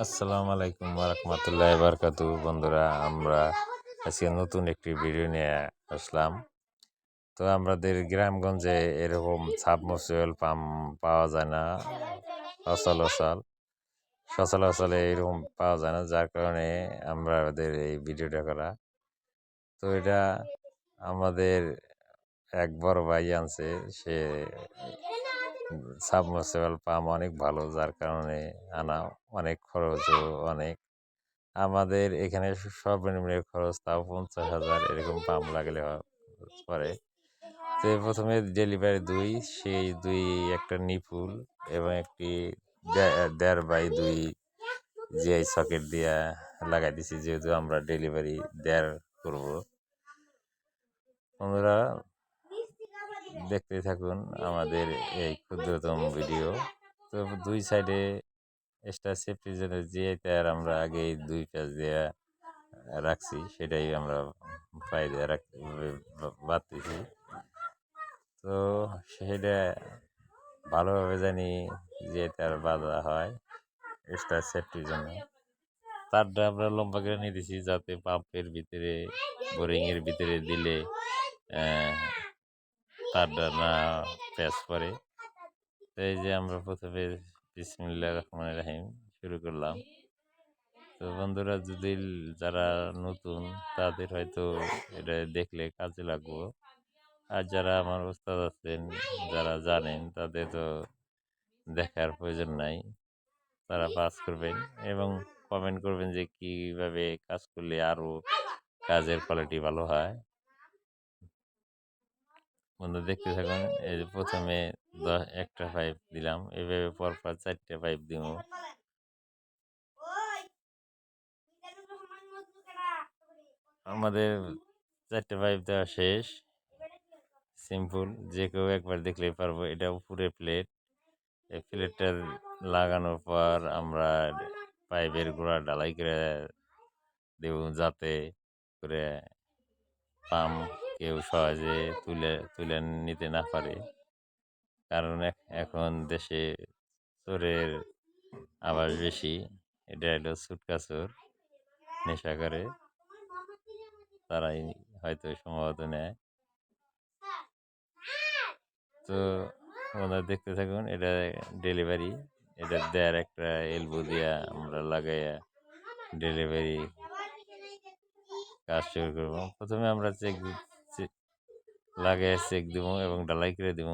আসসালামু আলাইকুম রহমতুল্লাহ বারকাতু বন্ধুরা, আমরা আজকে নতুন একটি ভিডিও নিয়ে আসলাম। তো আমাদের গ্রামগঞ্জে এরকম সাবমার্সিবল পাম্প পাওয়া যায় না সচলাচল সচলাচলে এরকম পাওয়া যায় না, যার কারণে আমরা আমাদের এই ভিডিওটা করা। তো এটা আমাদের এক বড় ভাই আনছে, সে সাবমার্সিবল পাম্প অনেক ভালো, যার কারণে আনা অনেক খরচও অনেক। আমাদের এখানে সর্বনিম্ন খরচ তাও পঞ্চাশ হাজার এরকম পাম্প লাগলে পরে। তো প্রথমে ডেলিভারি দুই, সেই দুই একটা নিপুল এবং একটি দেড় বাই দুই জিআই সকেট দিয়া লাগাই দিছি, যেহেতু আমরা ডেলিভারি দেড় করব। বন্ধুরা দেখতে থাকুন আমাদের এই ক্ষুদ্রতম ভিডিও। তো দুই সাইডে এক্সট্রা সেফটির জন্য যে টায়ার আমরা আগে দুই প্যাচ দিয়ে রাখছি, সেটাই আমরা পায়ে দিয়ে রাখ, বাঁধতেছি। তো সেটা ভালোভাবে জানি যে তার বাঁধা হয় এক্সট্রা সেফটির জন্য। তারটা আমরা লম্বা করে নিয়ে দিছি যাতে পাম্পের ভিতরে বোরিংয়ের ভিতরে দিলে তারটা না প্যাচ পড়ে তো এই যে আমরা প্রথমে বিসমিল্লা রহমান রাহিম শুরু করলাম। তো বন্ধুরা, যদি যারা নতুন, তাদের হয়তো এটা দেখলে কাজে লাগবো। আর যারা আমার ওস্তাদ আছেন, যারা জানেন, তাদের তো দেখার প্রয়োজন নাই। তারা পাস করবেন এবং কমেন্ট করবেন যে কীভাবে কাজ করলে আরও কাজের কোয়ালিটি ভালো হয়। বন্ধু দেখতে থাকুন। এই প্রথমে দশ একটা পাইপ দিলাম। এভাবে পরপর চারটে পাইপ দিব আমাদের চারটে পাইপ দেওয়া শেষ। সিম্পল যে কেউ একবার দেখলেই পারব। এটা উপরে প্লেট এই প্লেটটা লাগানোর পর আমরা পাইপের গোড়া ডালাই করে দেব যাতে করে পাম্প কেউ সহজে তুলে তুলে নিতে না পারে। কারণ এখন দেশে চোরের আবাস বেশি। এটা হলো সুটকা চোর, নেশা করে। তারাই হয়তো সম্ভবত নেয়। তো ওনারা দেখতে থাকুন, এটা ডেলিভারি। এটা দেয়ার একটা এলবো দিয়া আমরা লাগাইয়া ডেলিভারি কাজ শুরু করব। প্রথমে আমরা চেক লাগাইয়া চেক দিব এবং ডালাই করে দিব।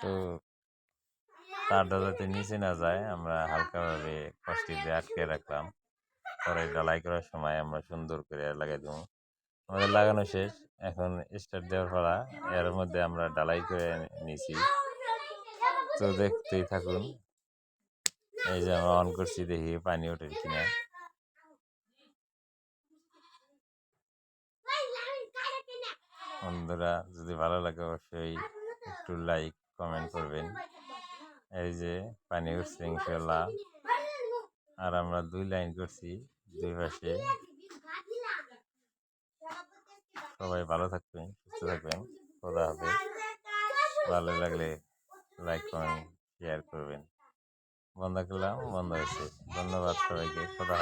তো তারটা যাতে নিচে না যায়, আমরা হালকাভাবে কষ্টি দিয়ে আটকে রাখলাম। পরে ডালাই করার সময় আমরা সুন্দর করে লাগাই দেবো। আমাদের লাগানো শেষ, এখন স্টার্ট দেওয়ার পরা এর মধ্যে আমরা ডালাই করে নিছি। তো দেখতেই থাকুন, এই যে আমরা অন করছি দেখি পানি ওঠে কিনা। বন্ধুরা, যদি ভালো লাগে অবশ্যই একটু লাইক কমেন্ট করবেন। এই যে পানি উঠছে ইনশাল্লাহ আর আমরা দুই লাইন করছি দুই পাশে। সবাই ভালো থাকবেন, সুস্থ থাকবেন। খোদা হবে ভালো লাগলে লাইক কমেন্ট শেয়ার করবেন। বন্ধ করলাম, বন্ধ হয়েছে। ধন্যবাদ সবাইকে। খোদা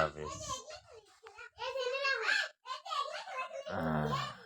আহ।